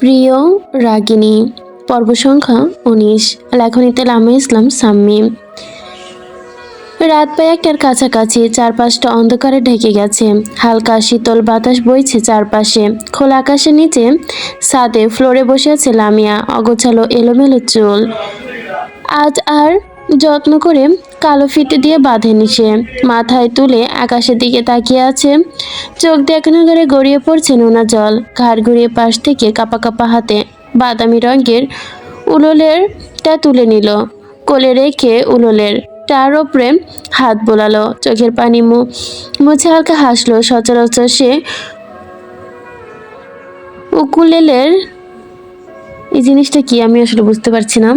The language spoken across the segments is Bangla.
প্রিয় রাগিনী, পর্ব সংখ্যা উনিশ। লেখনীতে লামে ইসলাম সাম্মি। রাত প্রায় একটার কাছাকাছি, চারপাশটা অন্ধকারে ঢেকে গেছে। হালকা শীতল বাতাস বইছে চারপাশে। খোলা আকাশের নিচে ছাদে ফ্লোরে বসে আছে লামিয়া, অগোছালো এলোমেলো চুল। আজ আর যত্ন করে কালো ফিতে দিয়ে বাঁধেনি সে মাথায় তুলে আকাশের দিকে তাকিয়ে আছে। চোখ দেখানো করে গড়িয়ে পড়ছে নোনা জল। ঘাড় ঘুরিয়ে পাশ থেকে কাপা কাপা হাতে বাদামি রঙের উলোলেরটা তুলে নিল। কোলে রেখে উলোলের তার ওপরে হাত বোলালো। চোখের পানি মুছে হালকা হাসলো। সচরাচর সে উকুলেলের এই জিনিসটা কি? আমি আসলে বুঝতে পারছি না।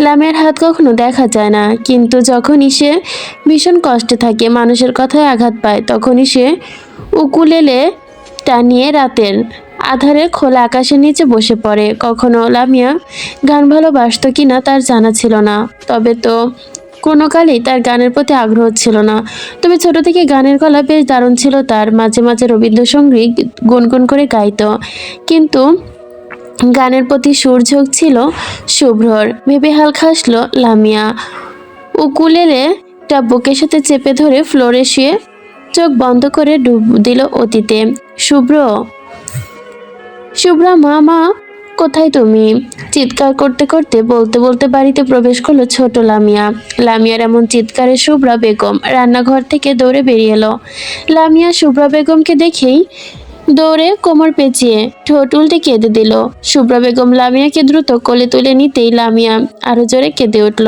লামের হাত কখনো দেখা যায় না। কিন্তু যখনই সে ভীষণ কষ্টে থাকে, মানুষের কথায় আঘাত পায়, তখনই সে উকুলেলে টানিয়ে রাতের আধারে খোলা আকাশের নিচে বসে পড়ে। কখনো লামিয়া গান ভালোবাসতো কিনা তার জানা ছিল না। তবে তো কোনো কালেই তার গানের প্রতি আগ্রহ ছিল না। তবে ছোট থেকে গানের গলা বেশ দারুণ ছিল তার। মাঝে মাঝে রবীন্দ্রসঙ্গীত গুনগুন করে গাইত। কিন্তু গানের প্রতি সুরঝোঁক ছিল শুভ্রর। ভেবে হালকা হাসলো লামিয়া। উকুলেলে টা বুকের সাথে চেপে ধরে ফ্লোরে শুয়ে চোখ বন্ধ করে ডুব দিল অতীতে। শুভ্র, শুভ্রা মা মা, কোথায় তুমি? চিৎকার করতে করতে, বলতে বলতে বাড়িতে প্রবেশ করল ছোট লামিয়া। লামিয়ার এমন চিৎকারে শুভ্রা বেগম রান্নাঘর থেকে দৌড়ে বেরিয়ে এলো। লামিয়া শুভ্রা বেগমকে দেখেই দৌড়ে কোমর পেঁচিয়ে ঠোঁট উল্টে কেঁদে দিল। শুভ্রা বেগম লামিয়াকে দ্রুত কোলে তুলে নিতেই লামিয়া আরও জোরে কেঁদে উঠল।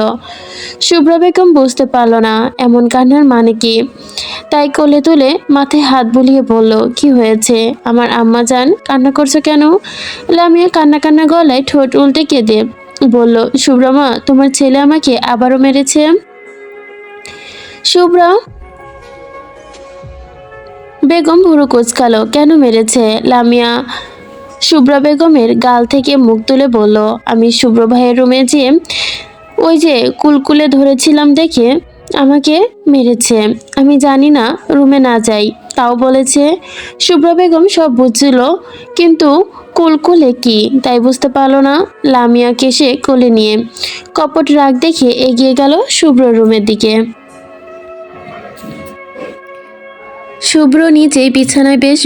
শুভ্রা বেগম বুঝতে পারল না এমন কান্নার মানে কি। তাই কোলে তুলে মাথায় হাত বুলিয়ে বলল, কি হয়েছে? আমার আম্মা যান, কান্না করছ কেন? লামিয়া কান্না কান্না গলায় ঠোঁট উল্টে কেঁদে বলল, শুভ্রা মা, তোমার ছেলে আমাকে আবারও মেরেছে। শুভ্রা বেগম ভুরু কুচকালো, কেন মেরেছে? লামিয়া শুভ্রা বেগমের গাল থেকে মুখ তুলে বলল, আমি শুভ্র ভাইয়ের রুমে যেয়ে ওই যে কুলকুলে ধরেছিলাম দেখে আমাকে মেরেছে। আমি জানি না রুমে না যাই। তাও বলেছে, শুভ্রা বেগম সব বুঝছিল কিন্তু কুলকুলে কি? তাই বুঝতে পারল না। লামিয়াকে সে কোলে নিয়ে কপট রাগ দেখে এগিয়ে গেল শুভ্র রুমের দিকে। শুভ্র নিজেই বিছানায় বেশ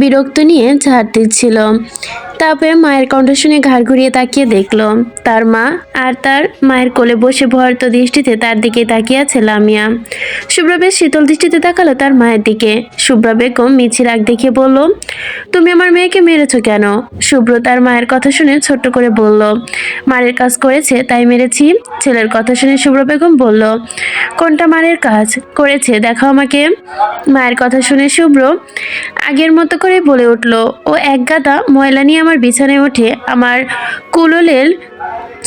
বিরক্ত নিয়ে ঝাড় দিচ্ছিল। তারপরে মায়ের কণ্ঠ শুনে ঘাড় ঘুরিয়ে তাকিয়ে দেখল, তার মা আর তার মায়ের কোলে বসে ভয়ত দৃষ্টিতে তার দিকে তাকিয়ে আছে লামিয়া। শুভ্র বেশ শীতল দৃষ্টিতে তাকালো তার মায়ের দিকে। শুভ্রা বেগম মিছি রাগ দেখিয়ে বলল, তুমি আমার মেয়েকে মেরেছো কেন? শুভ্র তার মায়ের কথা শুনে ছোট্ট করে বলল, মারের কাজ করেছে, তাই মেরেছি। ছেলের কথা শুনে শুভ্র বেগম বলল, কোনটা মারের কাজ করেছে? দেখো আমাকে। মায়ের কথা শুনে শুভ্র আগের মতো করে বলে উঠল, ও এক গাদা ময়লা নিয়ে আমার বিছানায় ওঠে, আমার কুলোলের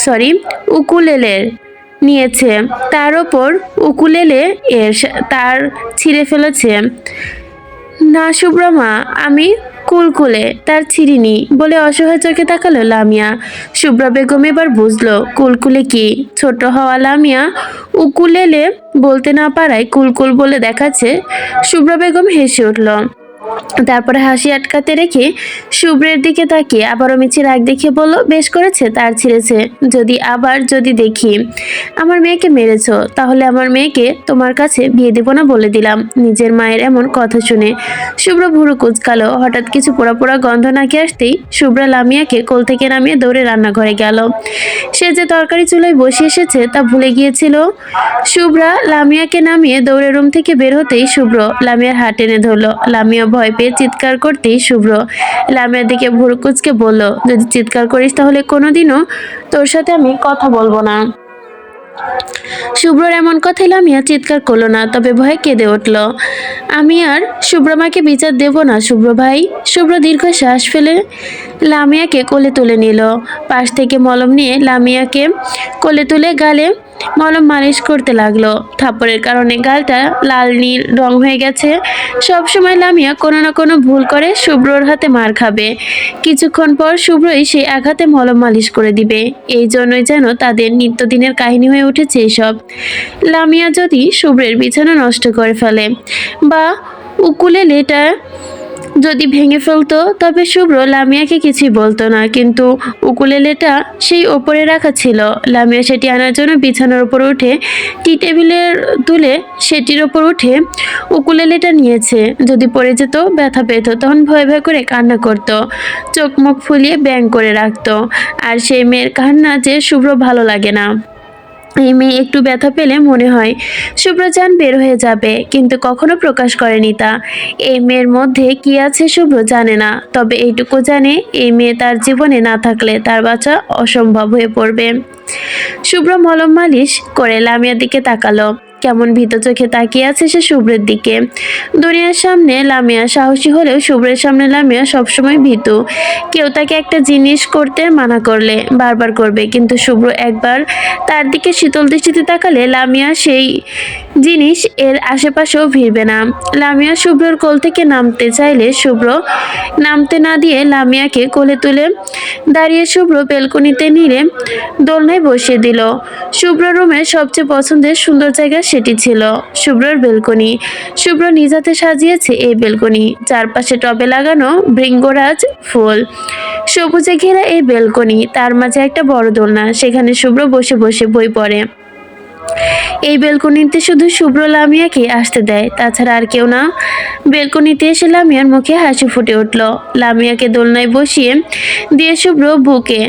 সরি উকুলেলের নিয়েছে। তার ওপর উকুলেলে এর তার ছিঁড়ে ফেলেছে। না শুভ্রমা আমি কুলকুলে, তার ছিঁড়িনি। বলে অসহায় চোখে তাকালো লামিয়া। শুভ্রা বেগম এবার বুঝলো, কুলকুলে কি? ছোট হওয়া লামিয়া উকুলেলে বলতে না পারায় কুলকুল বলে দেখাচ্ছে? শুভ্রা বেগম হেসে উঠল তারপরে হাসি আটকাতে রেখে শুভ্রের দিকে তাকিয়ে আবারও মিছি রাগ দেখিয়ে বলল, বেশ করেছে, তার ছিঁড়েছে। যদি আবার যদি দেখি, আমার মেয়েকে মেরেছো, তাহলে আমার মেয়েকে তোমার কাছে বিয়ে দেবো না বলে দিলাম। নিজের মায়ের এমন কথা শুনে শুভ্র ভুরু কুচকালো। হঠাৎ কিছু পোড়া পোড়া গন্ধ নাকি আসতেই শুভ্রা লামিয়াকে কোল থেকে নামিয়ে দৌড়ে রান্নাঘরে গেল। সে যে তরকারি চুলায় বসে এসেছে তা ভুলে গিয়েছিল। শুভ্রা লামিয়াকে নামিয়ে দৌড়ে রুম থেকে বের হতেই শুভ্র লামিয়ার হাট টেনে ধরলো। লামিয়া পেয়ে চিৎকার করতেই শুভ্র লামিয়ার দিকে ভুরু কুচকে বলল, যদি চিৎকার করিস তাহলে কোনোদিনও তোর সাথে আমি কথা বলব না। শুভ্রর এমন কথাই লামিয়া চিৎকার করল না, তবে ভয়ে কেঁদে উঠল। আমি আর শুভ্রমাকে বিচার দেব না, শুভ্র ভাই। শুভ্র দীর্ঘ শ্বাস ফেলে লামিয়াকে কোলে তুলে নিল। পাশ থেকে মলম নিয়ে লামিয়াকে কোলে তুলে গালে মলম মালিশ করতে লাগল। থাপ্পড়ের কারণে গালটা লাল, নীল, রং হয়ে গেছে। সব সময় লামিয়া কোনো না কোনো ভুল করে শুভ্রর হাতে মার খাবে। কিছুক্ষণ পর শুভ্রই সেই আঘাতে মলম মালিশ করে দিবে। এই জন্যই যেন তাদের নিত্যদিনের কাহিনী হয়ে উঠেছে এসব। লামিয়া যদি শুভ্রের বিছানা নষ্ট করে ফেলে বা উকুলেলেটা যদি ভেঙে ফেলতো, তবে শুভ্র লামিয়াকে কিছুই বলতো না, কিন্তু উকুলেলেটা সেই ওপরে রাখা ছিল। লামিয়া সেটি আনার জন্য বিছানার উপর উঠে, টি টেবিলের তুলে সেটির ওপর উঠে উকুলেলেটা নিয়েছে। যদি পড়ে যেত, ব্যথা পেত, তখন ভয় ভয় করে কান্না করত। চোখ মুখ ফুলিয়ে ব্যাং করে রাখতো। আর সেই মেয়ের কান্না যে শুভ্র ভালো লাগে না। এই মেয়ে একটু ব্যথা পেলে মনে হয় শুভ্রজান বের হয়ে যাবে, কিন্তু কখনো প্রকাশ করেনি তা। এই মেয়ের মধ্যে কি আছে শুভ্র জানে না, তবে এইটুকু জানে এই মেয়ে তার জীবনে না থাকলে তার বাচ্চা অসম্ভব হয়ে পড়বে। শুভ্র মলম মালিশ করে লামিয়ার দিকে তাকালো। কেমন ভীত চোখে তাকিয়ে আছে সে শুভ্রের দিকে। দুনিয়ার সামনে লামিয়া সাহসী হলেও শুভ্রের সামনে লামিয়া সবসময় ভীত। কেউ তাকে একটা জিনিস করতে মানা করলে, বারবার করবে, কিন্তু শুভ্র একবার তার দিকে শীতল দৃষ্টিতে তাকালে লামিয়া সেই জিনিস এর আশেপাশেও ভিড়বে না। লামিয়া শুভ্রর কোল থেকে নামতে চাইলে শুভ্র নামতে না দিয়ে লামিয়াকে কোলে তুলে দাঁড়িয়ে শুভ্র বেলকনিতে নিলে দোলনায় বসিয়ে দিল। শুভ্র রুমের সবচেয়ে পছন্দের সুন্দর জায়গা সেটি ছিল শুভ্রর বেলকনি। শুভ্র নিজাতে সাজিয়েছে এই বেলকনি। চারপাশে টবে লাগানো ভৃঙ্গরাজ ফুল। সবুজে ঘেরা এই বেলকনি, তার মাঝে একটা বড় দোলনা, সেখানে শুভ্র বসে বসে বই পড়ে। এই বেলকনিতে শুধু শুভ্র লামিয়াকে আসতে দেয়, তাছাড়া আর কেউ না। বেলকনিতে এসে লামিয়ার মুখে হাসি ফুটে উঠল। লামিয়াকে দোলনায় বসিয়ে দিয়ে শুভ্র বুকে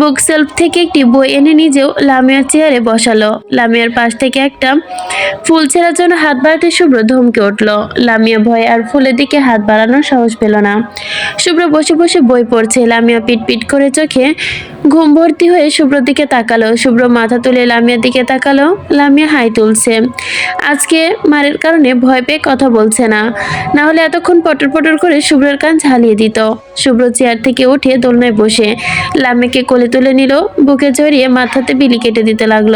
বুক সেলফ থেকে একটি বই এনে নিজেও লামিয়ার চেয়ারে বসালো। লামিয়ার পাশ থেকে একটা ফুল ছেঁড়ার জন্য হাত বাড়াতে শুভ্র ধমকে উঠল। লামিয়া ভয় আর ফুলের দিকে হাত বাড়ানোর সাহস পেল না। শুভ্র বসে বসে বই পড়ছে। লামিয়া পিট পিট করে চোখে ঘুম ভর্তি হয়ে শুভ্রর দিকে তাকালো। শুভ্র মাথা তুলে লামিয়ার দিকে তাকালো। লামিয়া হাই তুলছে। আজকে মারের কারণে ভয় পেয়ে কথা বলছে না। না হলে এতক্ষণ পটর পটর করে শুভ্রের কান ঝালিয়ে দিত। শুভ্র চেয়ার থেকে উঠে দোলনায় বসে। লামিয়াকে কোলে তুলে নিল, বুকে জড়িয়ে মাথাতে বিলি কেটে দিতে লাগল।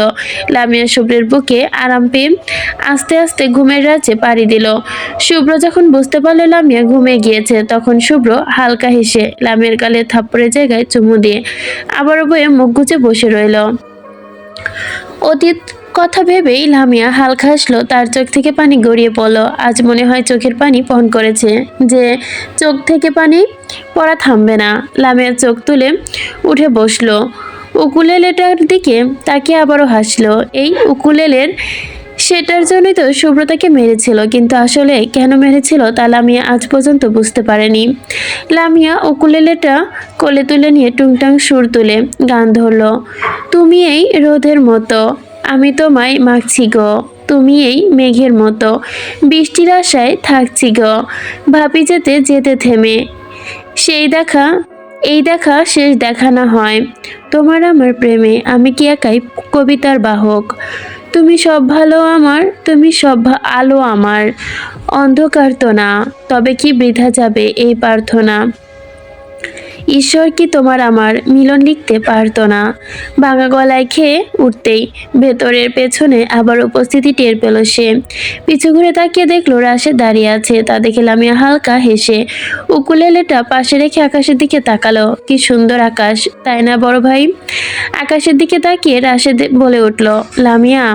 লামিয়া শুভ্রের বুকে আরাম পেয়ে আস্তে আস্তে ঘুমের রাজ্যে পাড়ি দিল। শুভ্র যখন বুঝতে পারল লামিয়া ঘুমে গিয়েছে, তখন শুভ্র হালকা হেসে লামিয়ার গালে থাপ্পড়ের জায়গায় চুমু দিয়ে আবারও বয়ে মুখ গুজে বসে রইল। অতীত কথা ভেবেই লামিয়া হালকা হাসলো, তার চোখ থেকে পানি গড়িয়ে পড়ল। আজ মনে হয় চোখের পানি পহন করেছে যে, চোখ থেকে পানি পড়া থামবে না। লামিয়া চোখ তুলে উঠে বসল। উকুলেলেটার দিকে তাকে আবারও হাসলো। এই উকুলেলের সেটার জন্যই তো সুব্রতাকে মেরেছিল, কিন্তু আসলে কেন মেরেছিল তা লামিয়া আজ পর্যন্ত বুঝতে পারেনি। লামিয়া উকুলেলেটা কোলে তুলে নিয়ে টুংটাং সুর তুলে গান ধরলো, তুমি এই রোদের মতো আমি তোমায় মাগছি গো, তুমি এই মেঘের মতো। বৃষ্টির আশায় থাকছি গো, ভাবি যেতে যেতে থেমে। সেই দেখা, এই দেখা শেষ দেখা না হয়। তোমার আমার প্রেমে আমি কি একাই কবিতার বাহক? তুমি সব ভালো আমার, তুমি সব আলো আমার। অন্ধকার তো না, তবে কি বৃথা যাবে এই প্রার্থনা? ঈশ্বর কি তোমার আমার মিলন লিখতে পারতো না? ভাঙা গলায় খেয়ে উঠতেই ভেতরের পেছনে আবার উপস্থিতি টের পেল সে। পিছু ঘুরে তাকিয়ে দেখল রাশে দাঁড়িয়ে আছে, তা দেখে লামিয়া হালকা হেসে উকুলেলেটা পাশে রেখে আকাশের দিকে তাকালো। কি সুন্দর আকাশ, তাই না বড় ভাই? আকাশের দিকে তাকিয়ে রাশেদ বলে উঠল, লামিয়া,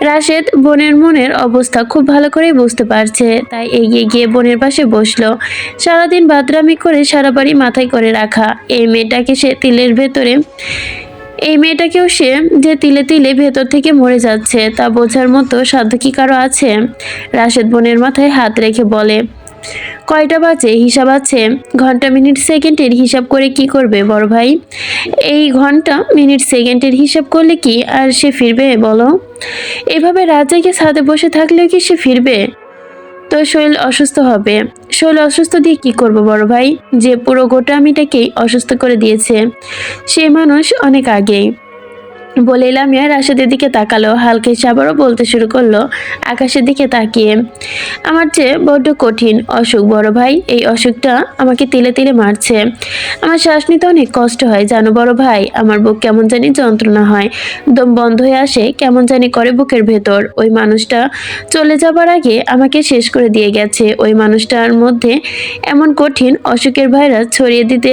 রাশেদ বোনের মনের অবস্থা খুব ভালো করে বুঝতে পারছে। তাই এগিয়ে গিয়ে বোনের পাশে বসল। সারাদিন বাদরামি করে সারা বাড়ি মাথায় করে রাখা। এই মেয়েটাকে সে তিলের ভেতরে এই মেয়েটাকেও সে যে তিলে তিলে ভেতর থেকে মরে যাচ্ছে, তা বোঝার মতো সাধ্য কি কারও আছে? রাশেদ বোনের মাথায় হাত রেখে বলে, কয়টা বাজে? হিসাব আছে। ঘণ্টা মিনিট সেকেন্ডের হিসাব করে কি করবে বড় ভাই? এই ঘণ্টা মিনিট সেকেন্ডের হিসাব করলে কি আর সে ফিরবে বলো? এভাবে রাত জেগে ছাদে বসে থাকলেও কি সে ফিরবে? তো শরীর অসুস্থ হবে। শরীর অসুস্থ দিয়ে কি করব বড় ভাই? যে পুরো গোটা আমিটাকেই অসুস্থ করে দিয়েছে। সে মানুষ অনেক আগেই। বলে লামিয়া রাশেদের দিকে তাকালো। হালকে আবারও বলতে শুরু করল, আকাশের দিকে তাকিয়ে। আমার চেয়ে বড্ড কঠিন অসুখ, বড় ভাই। এই অসুখটা আমাকে তিলে তিলে মারছে। আমার শ্বাস নিতে অনেক কষ্ট হয়, জানো বড় ভাই। আমার বুক কেমন জানি যন্ত্রণা হয়। দম বন্ধ হয়ে আসে, কেমন জানি করে বুকের ভেতর। ওই মানুষটা চলে যাবার আগে আমাকে শেষ করে দিয়ে গেছে। ওই মানুষটার মধ্যে এমন কঠিন অসুখের ভাইরাস ছড়িয়ে দিতে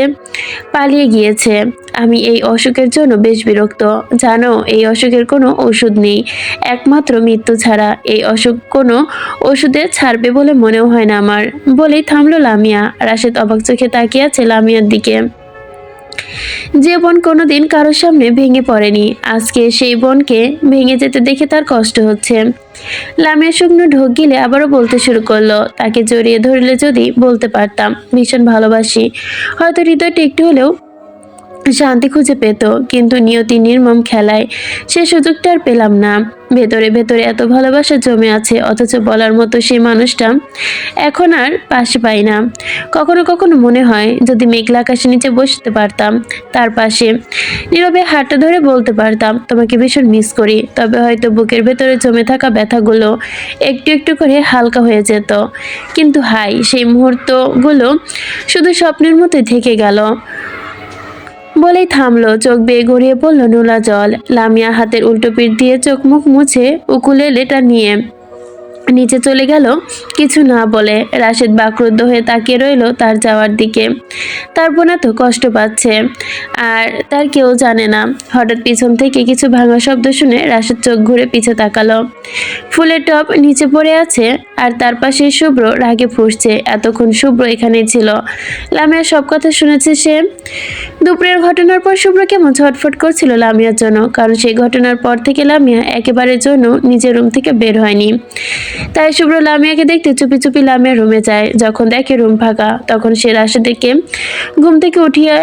পালিয়ে গিয়েছে। আমি এই অসুখের জন্য বেশ বিরক্ত। জানো, এই অসুখের কোনো ওষুধ নেই। একমাত্র মৃত্যু ছাড়া এই অসুখ কোনো ওষুধে ছাড়বে বলে মনেও হয় না আমার। বলেই থামলো লামিয়া। রাশেদ অবাক চোখে তাকিয়ে আছে লামিয়ার দিকে। যে বোন কোনোদিন কারোর সামনে ভেঙে পড়েনি। আজকে সেই বোনকে ভেঙে যেতে দেখে তার কষ্ট হচ্ছে। লামিয়া শুকনো ঢোক গিলে আবারও বলতে শুরু করল। তাকে জড়িয়ে ধরলে যদি বলতে পারতাম, ভীষণ ভালোবাসি। হয়তো হৃদয়টা একটু হলেও শান্তি খুঁজে পেত, কিন্তু নিয়তি নির্মম খেলায় সে সুযোগটা আর পেলাম না। ভেতরে ভেতরে এত ভালোবাসা জমে আছে, অথচ বলার মতো সেই মানুষটা এখন আর পাশে পাই না। কখনো কখনো মনে হয় যদি মেঘলা আকাশের নিচে বসতে পারতাম, তার পাশে নীরবে হাতটা ধরে বলতে পারতাম, তোমাকে ভীষণ মিস করি। তবে হয়তো বুকের ভেতরে জমে থাকা ব্যথাগুলো একটু একটু করে হালকা হয়ে যেত। কিন্তু হাই সেই মুহূর্তগুলো শুধু স্বপ্নের মতোই থেকে গেল। বলেই থামলো, চোখ বেয়ে গড়িয়ে পড়ল নোলা জল। লামিয়া হাতের উল্টো পিঠ দিয়ে চোখ মুখ মুছে উকুলে লেটা নিয়ে নিচে চলে গেল। কিছু না বলে রাশেদ বাক্রুদ্ধ হয়ে তাকিয়ে রইল তার যাওয়ার দিকে। তার বোন তো কষ্ট পাচ্ছে। আর তার কেউ জানে না। হঠাৎ পিছন থেকে কিছু ভাঙা শব্দ শুনে রাশেদ চোখ ঘুরে পিছে তাকালো। ফুলের টপ নিচে পড়ে আছে আর তার পাশে শুভ্র রাগে ফুসছে। এতক্ষণ শুভ্র এখানেই ছিল। লামিয়া সব কথা শুনেছে সে। দুপুরের ঘটনার পর শুভ্র কেমন ছটফট করছিল লামিয়ার জন্য। কারণ সেই ঘটনার পর থেকে লামিয়া একেবারের জন্য নিজের রুম থেকে বের হয়নি। তাই শুভ্র লামিয়াকে দেখতে চুপি চুপি লামিয়া রুমে যায়। যখন দেখে রুম ফাঁকা, তখন সে রাশেদকে ঘুম থেকে উঠিয়ে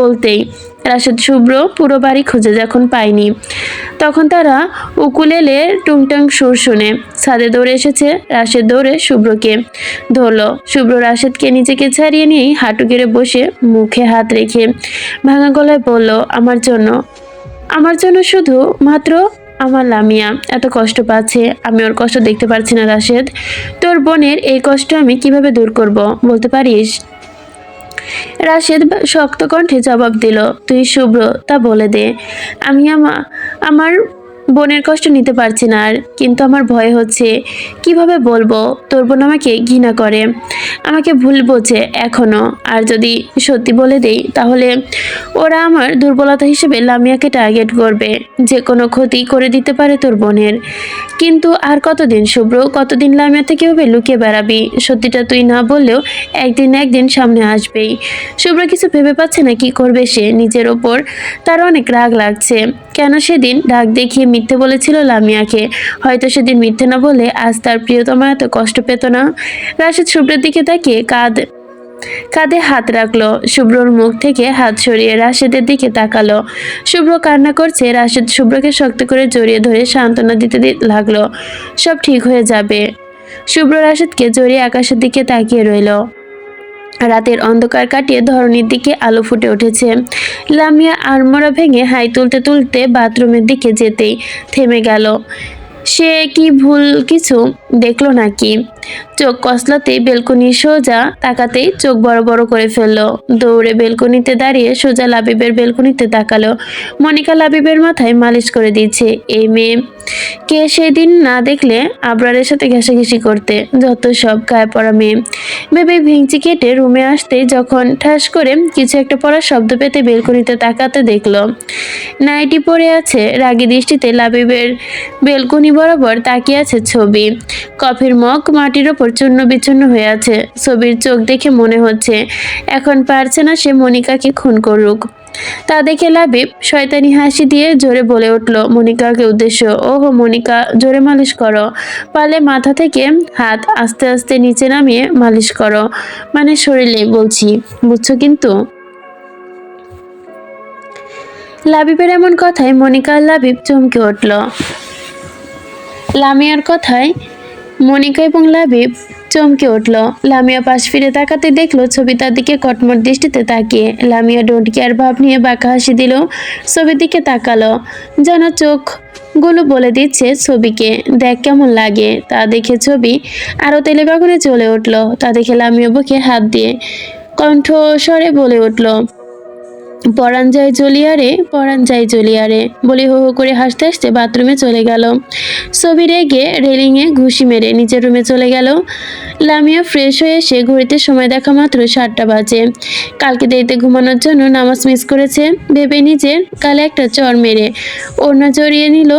বলতেই, রাশেদ, শুভ্র, পুরো বাড়ি খুঁজে যখন পায়নি তখন তারা উকুলেলে টুংটাং সুর শুনে, ছাদে দৌড়ে এসেছে রাশেদ দৌড়ে শুভ্রকে ধরলো। শুভ্র রাশেদকে নিজেকে ছাড়িয়ে নিয়েই হাঁটু গেড়ে বসে মুখে হাত রেখে ভাঙা গলায় বলল, আমার জন্য আমার জন্য শুধু মাত্র আমার লামিয়া, এত কষ্ট পাচ্ছে, আমি ওর কষ্ট দেখতে পারছি না রাশেদ। তোর বোনের এই কষ্ট আমি কীভাবে দূর করব, বলতে পারিস? রাশেদ শক্ত কণ্ঠে জবাব দিল, তুই শুভ্র, তা বলে দে। আমি আমা, আমার বোনের কষ্ট নিতে পারছি না আর, কিন্তু আমার ভয় হচ্ছে। কীভাবে বলব? তোর বোন আমাকে ঘৃণা করে। আমাকে ভুল বোঝে এখনও। আর যদি সত্যি বলে দেই, তাহলে ওরা আমার দুর্বলতা হিসেবে লামিয়াকে টার্গেট করবে। যে কোনো ক্ষতি করে দিতে পারে তোর বোনের। কিন্তু আর কতদিন, শুভ্র? কতদিন লামিয়াতে কীভাবে লুকিয়ে বেড়াবি? সত্যিটা তুই না বললেও একদিন একদিন সামনে আসবেই। শুভ্র কিছু ভেবে পাচ্ছে না কি করবে সে। নিজের ওপর তার অনেক রাগ লাগছে। কেন সেদিন ডাক দেখিয়ে মিথ্যে বলেছিল লামিয়াকে। হয়তো সেদিন মিথ্যে না বলে আজ তার প্রিয়তমা এত কষ্ট পেত না। রাশেদ শুভ্রের দিকে তাকিয়ে কাঁদ কাঁধে হাত রাখল। শুভ্রর মুখ থেকে হাত সরিয়ে রাশেদের দিকে তাকালো। শুভ্র কান্না করছে, রাশেদ শুভ্রকে শক্ত করে জড়িয়ে ধরে সান্ত্বনা দিতে লাগল। সব ঠিক হয়ে যাবে। শুভ্র রাশেদকে জড়িয়ে আকাশের দিকে তাকিয়ে রইল। রাতের অন্ধকার কাটিয়ে ধরনীর দিকে আলো ফুটে উঠেছে। লামিয়া আড়মোড়া ভেঙে হাই তুলতে তুলতে বাথরুমের দিকে যেতেই থেমে গেল। সে কি ভুল কিছু দেখল নাকি? চোখ কসলাতেই বেলকনি সোজা তাকাতেই চোখ বড় বড় করে ফেলল। দৌড়ে বেলকনিতে দাঁড়িয়ে সোজা লাবিবের বেলকনিতে তাকালো। মনিকা লাবিবের মাথায় মালিশ করে দিচ্ছে এই মেয়ে, কে সেদিন না দেখলে আবরারের সাথে ঘেঁষাঘেঁষি করতে? যত সব গায়ে পড়া মেয়ে। ভেবে ভিংচি কেটে রুমে আসতে যখন ঠাস করে কিছু একটা পড়ার শব্দ পেতে বেলকনিতে তাকাতে দেখল, নাইটি পরে আছে। রাগী দৃষ্টিতে লাবিবের বেলকনি বরাবর তাকিয়ে আছে ছবি। কফির মগ মাটির ওপর চূর্ণ বিচ্ছন্ন হয়ে আছে। ছবির চোখ দেখে মনে হচ্ছে, এখন পারছে না সে মনিকাকে খুন করুক। তা দেখে লাবিব শয়তানি হাসি দিয়ে জোরে বলে উঠল, মনিকাকে উদ্দেশ্য, ওহো মনিকা, জোরে মালিশ করো। পালে মাথা থেকে হাত আস্তে আস্তে নিচে নামিয়ে মালিশ করো। মানে শরীরে বলছি, বুঝছ কিন্তু? লাবিবের এমন কথায় মনিকা লাবিব চমকে উঠল। লামিয়ার কথায় মনিকা এবং লাবিব চমকে উঠল। লামিয়া পাশ ফিরে তাকাতে দেখল ছবি তার দিকে কটমট দৃষ্টিতে তাকিয়ে। লামিয়া ডোন্ট কেয়ার ভাব নিয়ে বাঁকা হাসি দিল, ছবির দিকে তাকালো। যেন চোখগুলো বলে দিচ্ছে ছবিকে। দেখ কেমন লাগে। তা দেখে ছবি আরও তেলে বাগুনে চলে উঠল। তা দেখে লামিয়া বুকে হাত দিয়ে কণ্ঠস্বরে বলে উঠল পরাণ যায় জলিয়ারে পরাণ যায় জলিয়ারে বলি হো হো করে হাসতে হাসতে বাথরুমে চলে গেল। ছবি রেগে রেলিংয়ে ঘুষি মেরে নিচের রুমে চলে গেল। লামিয়া ফ্রেশ হয়ে এসে ঘড়িতে সময় দেখা মাত্র সাতটা বাজে। কালকে দেরিতে ঘুমানোর জন্য নামাজ মিস করেছে। ভেবে নিজের কালে একটা চর মেরে। ওড়না জড়িয়ে নিল।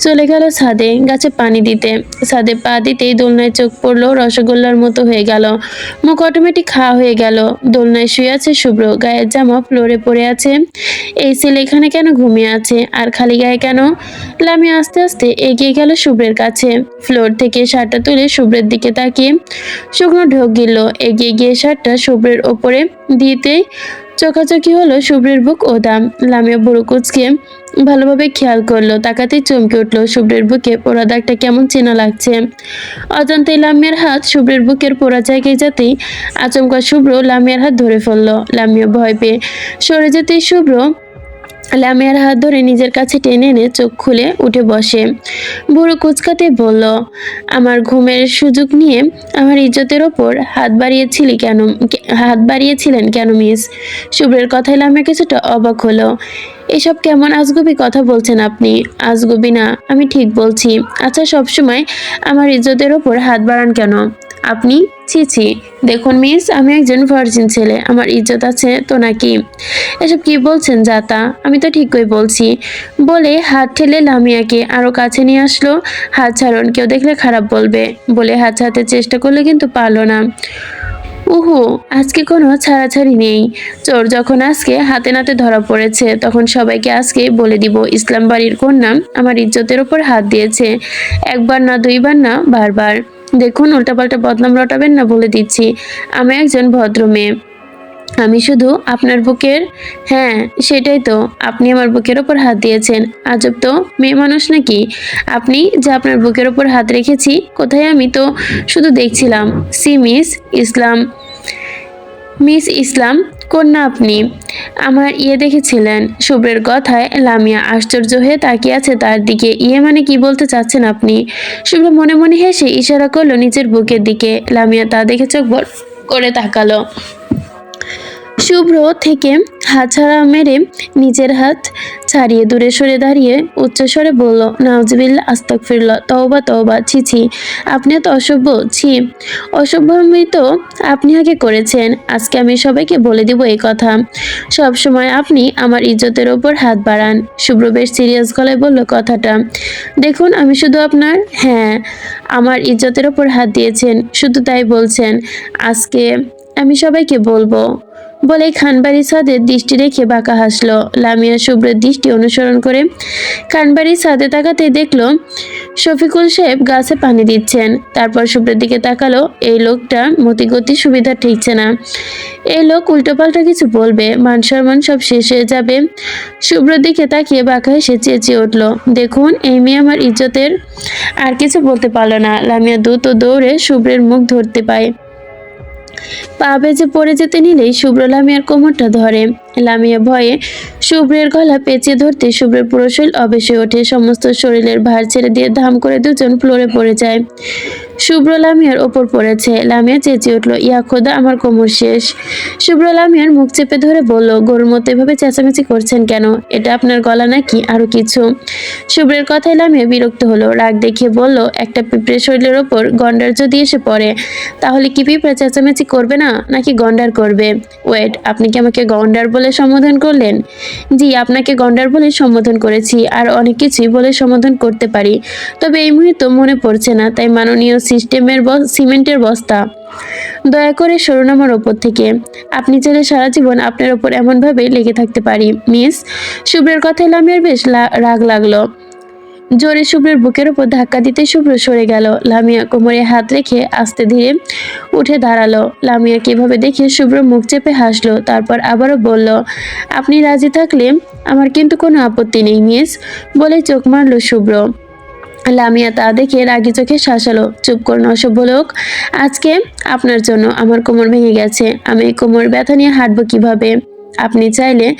চলে গেল ছাদে, গাছে পানি দিতে। ছাদে পা দিতেই দোলনায় চোখ পড়ল, রসগোল্লার মতো হয়ে গেল। মুখ অটোমেটিক খাওয়া হয়ে গেল। দোলনায় শুয়ে আছে শুভ্র, গায়ের জামা ফ্লোরে পড়ে আছে। এই ছেলে এখানে কেন ঘুমিয়ে আছে? আর খালি গায়ে কেন? লামি আস্তে আস্তে এগিয়ে গেল শুভ্রের কাছে। ফ্লোর থেকে শার্টটা তুলে শুভ্রের দিকে তাকিয়ে শুকনো ঢোক গিল এগিয়ে গিয়ে শার্টটা শুভ্রের ওপরে দিতেই চোখাচোখি হলো শুভ্রের বুক ও দাম লামিয়া বুড়ো কুচকে ভালোভাবে খেয়াল করল তাকাতেই চমকে উঠল শুভ্রের বুকে। পোড়া দাগটা কেমন চেনা লাগছে। অজান্তে লামিয়ার হাত শুভ্রের বুকের পোড়া জায়গায় যেতেই আচমকা শুভ্র লামিয়ার হাত ধরে ফেলল। লামিয়া ভয় পেয়ে সরে যেতেই শুভ্র লামিয়ার হাত ধরে নিজের কাছে টেনে এনে চোখ খুলে উঠে বসে। বুড়ো কুচকাতে বলল, আমার ঘুমের সুযোগ নিয়ে আমার ইজ্জতের ওপর হাত বাড়িয়েছিলি কেন হাত বাড়িয়েছিলেন কেন মিস? শুভ্রের কথায় লামিয়া কিছুটা অবাক হলো। এসব কেমন আজগুবি কথা বলছেন আপনি? আজগুবি না, আমি ঠিক বলছি। আচ্ছা সবসময় আমার ইজ্জতের ওপর হাত বাড়ান কেন? আপনি? ছি ছি। দেখুন মিস, আমি একজন ভার্জিন ছেলে, আমার ইজ্জত আছে তো নাকি? এসব কি বলছেন জাতা? আমি তো ঠিকই বলছি। বলে হাত ঠেলে লামিয়াকে আরও কাছে নিয়ে আসলো। হাত ছাড়ুন, কেউ দেখলে খারাপ বলবে। বলে হাত ছাড়তে চেষ্টা করলে কিন্তু পারল না। উহু, আজকে কোনো ছাড়াছাড়ি নেই। চোর যখন আজকে হাতে নাতে ধরা পড়েছে, তখন সবাইকে আজকে বলে দিব, ইসলাম বাড়ির কন্যা আমার ইজ্জতের ওপর হাত দিয়েছে। একবার না, দুইবার না, বারবার। দেখুন, উল্টাপাল্টা বদনাম রটাবেন না বলে দিচ্ছি। আমি একজন ভদ্র মেয়ে। আমি শুধু আপনার বুকের হ্যাঁ সেটাই তো। আপনি আমার বুকের ওপর হাত দিয়েছেন। আজব তো, মেয়ে মানুষ নাকি? আপনি যে আপনার বুকের ওপর হাত রেখেছি, কোথায় আমি তো শুধু দেখছিলাম। সি, মিস ইসলাম। মিস ইসলাম, কন্যা আপনি। আমার ইয়ে দেখেছিলেন, শুভ্রের কথায় লামিয়া আশ্চর্য হয়ে তাকিয়ে আছে তার দিকে। ইয়ে মানে কি বলতে চাচ্ছেন আপনি? শুভ্র মনে মনে হেসে ইশারা করল নিজের বুকের দিকে। লামিয়া তা দেখে চোখ করে তাকালো। শুভ্র থেকে হাত ছাড়া মেরে নিজের হাত ছাড়িয়ে দূরে সরে দাঁড়িয়ে উচ্চস্বরে বলল নাউজবিল্লা আস্তাক ফিরল তওবা তওবা, ছি ছি। আপনি তো অসভ্য, ছি। অসভ্যমিত আপনি আগে করেছেন। আজকে আমি সবাইকে বলে দিব এই কথা। সব সময় আপনি আমার ইজ্জতের ওপর হাত বাড়ান। শুভ্র বেশ সিরিয়াস গলায় বলল কথাটা। দেখুন, আমি শুধু আপনার হ্যাঁ আমার ইজ্জতের ওপর হাত দিয়েছেন। শুধু তাই বলছেন। আজকে আমি সবাইকে বলব। বলে খানবাড়ি ছাদে দৃষ্টি রেখে বাঁকা হাসলো। লামিয়া শুভ্রের দৃষ্টি অনুসরণ করে খানবাড়ির ছাদে তাকাতে দেখল, শফিকুল সাহেব গাছে পানি দিচ্ছেন। তারপর শুভ্রের দিকে তাকালো, এই লোকটা মতিগতি সুবিধা ঠিকছে না। এই লোক উল্টোপাল্টা কিছু বলবে, মান সম্মান সব শেষ হয়ে যাবে। শুভ্রের দিকে তাকিয়ে বাঁকা হেসে চেঁচিয়ে উঠল, দেখুন, এই মেয়ে আমার ইজ্জতের আর কিছু বলতে পারল না। লামিয়া দ্রুত দৌড়ে শুভ্রের মুখ ধরতে পায়। পা বেজে পড়ে যেতে নিলেই শুভ্রলা মেয়ের কোমরটা ধরে। লামিয়া ভয়ে শুভ্রের গলা পেঁচিয়ে ধরতে শুভ্রের পুরো শরীর অবেশে ওঠে। সমস্ত শরীরের ভার ছেড়ে দিয়ে ধাম করে দুজন ফ্লোরে পড়ে যায়। শুভ্র লামিয়ার ওপর পড়েছে। লামিয়া চেঁচিয়ে উঠল, ইয়া খোদা, আমার কোমর শেষ। শুভ্র লামিয়ার মুখ চেপে ধরে বলল গরুর মতো এভাবে চেঁচামেচি করছেন কেন? এটা আপনার গলা নাকি আরও কিছু? শুভ্রের কথায় লামিয়া বিরক্ত হলো, রাগ দেখিয়ে বলল, একটা পিঁপড়ে শরীরের ওপর গন্ডার যদি এসে পড়ে, তাহলে কি পিঁপড়ে চেঁচামেচি করবে না? নাকি গন্ডার করবে? ওয়েট, আপনি কি আমাকে গন্ডার বলে সম্বোধন করলেন। জি, আপনাকে গন্ডার বলে সম্বোধন করেছি আর অনেক কিছুই বলে সম্বোধন করতে পারি। তবে এই মুহূর্তে মনে পড়ছে না, তাই মাননীয় সিস্টেমের সিমেন্টের বস্তা। দয়া করে সরুন আমার ওপর থেকে। আপনি চাইলে সারা জীবন আপনার ওপর এমনভাবেই লেগে থাকতে পারি, মিস। শুভ্রের কথা লামিয়ার বেশ রাগ লাগল। জোরে শুভ্রের বুকের ওপর ধাক্কা দিতে শুভ্র সরে গেল। লামিয়া কোমরে হাত রেখে আস্তে ধীরে উঠে দাঁড়াল। লামিয়া কীভাবে দেখে শুভ্র মুখ চেপে হাসলো, তারপর আবারও বলল, আপনি রাজি থাকলে আমার কিন্তু কোনো আপত্তি নেই, মিস। বলে চোখ মারলো শুভ্র। লামিয়া তা দেখে রাগি চোখে শাসালো। চুপ করুন, অসভ্য লোক। আজকে আপনার জন্য আমার কোমর ভেঙে গেছে। আমি কোমর ব্যথা নিয়ে হাঁটবো কীভাবে? আপনি চাইলে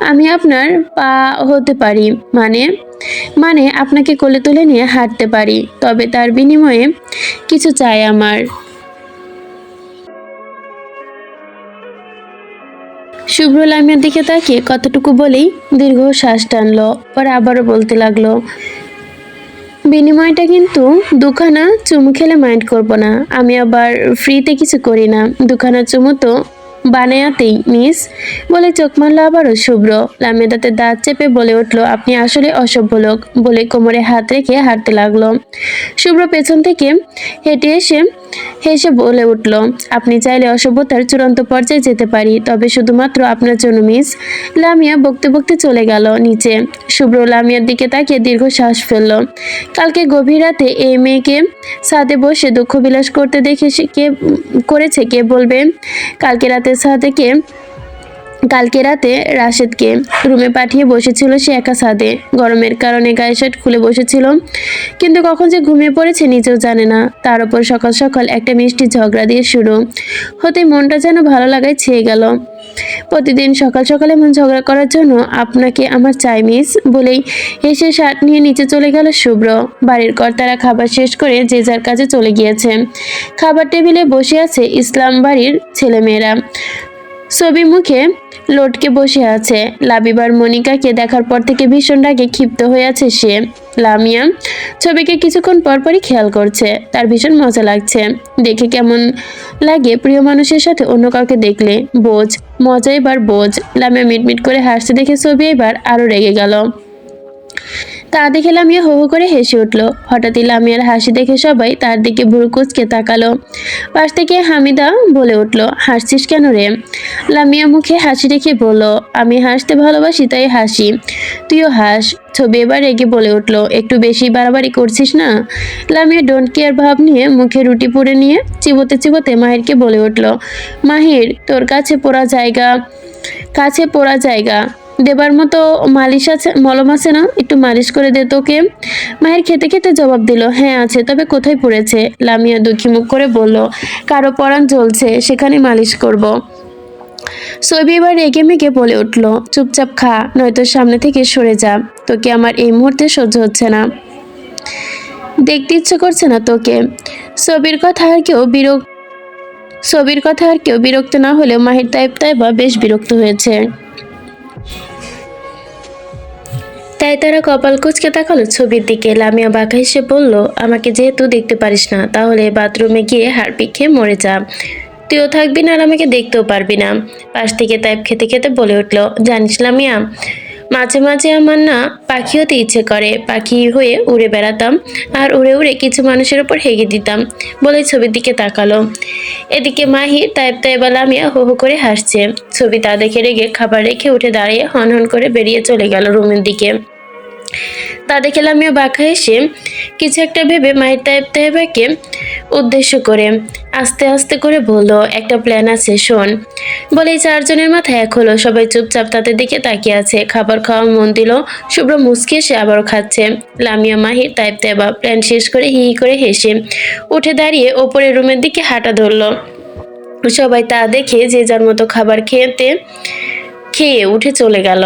আমি আপনার পা হতে পারি। মানে মানে আপনাকে কোলে তুলে নিয়ে হাঁটতে পারি, তবে তার বিনিময়ে কিছু চাই আমার। শুভ্র লামিয়ার দিকে তাকিয়ে কতটুকু বলেই দীর্ঘ শ্বাস টানলো, পরে আবারও বলতে লাগল, বিনিময়টা কিন্তু দুখানা চুমু খেলে মাইন্ড করব না, আমি আবার ফ্রিতে কিছু করি না। দুখানা চুমু তো বানায়াতেই মিস বলে চোখ মারল আবারও শুভ্র। লামিয়া দাঁতে দাঁত চেপে বলে উঠল, আপনি আসলে অসভ্য লোক বলে কোমরে হাত রেখে হাঁটতে লাগল। শুভ্র পেছন থেকে হেঁটে এসে, হেসে বলে উঠল, আপনি চাইলে অসভ্যতার চূড়ান্ত পর্যায়ে যেতে পারি, তবে শুধুমাত্র আপনার জন্য মিস লামিয়া বকতে বকতে চলে গেল নিচে। শুভ্র লামিয়ার দিকে তাকিয়ে দীর্ঘ শ্বাস ফেলল। কালকে গভীর রাতে এই মেয়েকে সাথে বসে দুঃখ বিলাস করতে দেখে সে কে, করেছে কে বলবে? কালকে রাতে সাথে কালকে রাতে রাশেদকে রুমে পাঠিয়ে বসেছিল সে একা সাদে। গরমের কারণে গায়ে শার্ট খুলে বসেছিল। কিন্তু কখন যে ঘুমিয়ে পড়েছে নিজেও জানে না। তার উপর সকাল সকাল একটা মিষ্টি ঝগড়া দিয়ে শুরু। হতে মনটা যেন ভালো লাগায় ছেয়ে গেল। প্রতিদিন সকাল সকালে এমন ঝগড়া করার জন্য আপনাকে আমার চাই, মিস, বলেই হেসে শার্ট নিয়ে নিচে চলে গেল শুভ্র। বাড়ির কর্তারা খাবার শেষ করে যে যার কাজে চলে গিয়েছে। খাবার টেবিলে বসে আছে ইসলাম বাড়ির ছেলেমেয়েরা। ছবি মুখে লটকে বসে আছে। লাবিবার মনিকাকে দেখার পর থেকে ভীষণ রাগে ক্ষিপ্ত হয়ে আছে সে। লামিয়া ছবিকে কিছুক্ষণ পরপরই খেয়াল করছে। তার ভীষণ মজা লাগছে। দেখে কেমন লাগে প্রিয় মানুষের সাথে অন্য কাউকে দেখলে। বোঝ, মজা এবার বোঝ। লামিয়া মিটমিট করে হাসতে দেখে ছবি এবার আরও রেগে গেল। তা দেখে লামিয়া হো করে হেসে উঠল। হঠাৎই লামিয়ার হাসি দেখে সবাই তার দিকে ভুরু কুচকে তাকালো। পাশ থেকে হামিদা বলে উঠল, হাসছিস কেন রে? লামিয়া মুখে হাসি রেখে বলল, আমি হাসতে ভালোবাসি, তাই হাসি। তুইও হাস। ছবি এবার রেগে বলে উঠল, একটু বেশি বাড়াবাড়ি করছিস না? লামিয়া ডোন্ট কেয়ার ভাব নিয়ে মুখে রুটি পুড়ে নিয়ে চিবোতে চিবোতে মাহিরকে বলে উঠল, মাহির, তোর কাছে পোড়া জায়গা, কাছে পোড়া জায়গা। দেবার মতো মালিশ আছে, মলম আছে না? একটু মালিশ করে দে তোকে। মায়ের খেতে খেতে জবাব দিল হ্যাঁ আছে, তবে কোথায় পড়েছে? লামিয়া দুঃখী মুখ করে বলল, কারও পরাণ জ্বলছে সেখানে মালিশ করব। সবি এবার রেগে মেগে বলে উঠল, চুপচাপ খা, নয়তো সামনে থেকে সরে যা, তোকে আমার এই মুহূর্তে সহ্য হচ্ছে না। দেখতে ইচ্ছে করছে না তোকে? সবির কথা আর কেউ বিরক ছবির কথা আর কেউ বিরক্ত না হলেও মাহির তাইব তাইবা বেশ বিরক্ত হয়েছে। তাই তারা কপাল কুচকে তাকালো ছবির দিকে। লামিয়া বাঘা হেসে বলল, আমাকে যেহেতু দেখতে পারিস না, তাহলে বাথরুমে গিয়ে হাড়পিক খেয়ে মরে যা। তুইও থাকবি না আর আমাকে দেখতেও পারবি না। পাশ থেকে তাইপ খেতে খেতে বলে উঠল, জানিস লামিয়া মাঝে মাঝে আমার না পাখি হতে ইচ্ছে করে। পাখি হয়ে উড়ে বেড়াতাম আর উড়ে উড়ে কিছু মানুষের ওপর হেগে দিতাম বলে ছবির দিকে তাকালো। এদিকে মাহি তাইব তাইবা লামিয়া হো হো করে হাসছে। ছবি তা দেখে রেগে খাবার রেখে উঠে দাঁড়িয়ে হন হন করে বেরিয়ে চলে গেল রুমের দিকে। তা দেখে লামিয়া বাঁকা এসে কিছু একটা ভেবে মায়ের তাইব তাইবাকে উদ্দেশ্য করে আস্তে আস্তে করে বলল, একটা প্ল্যান আছে, শোন। বলে এই চারজনের মাথায় এক হলো, সবাই চুপচাপ তাদের দিকে তাকিয়ে আছে। খাবার খাওয়া মন দিল, শুভ্র মুসকি এসে আবারও খাচ্ছে। লামিয়া, মাহির তাইব তাইবা প্ল্যান শেষ করে হি হি করে হেসে উঠে দাঁড়িয়ে ওপরের রুমের দিকে হাঁটা ধরলো। সবাই তা দেখে যে যার মতো খাবার খেতে, খেয়ে উঠে চলে গেল।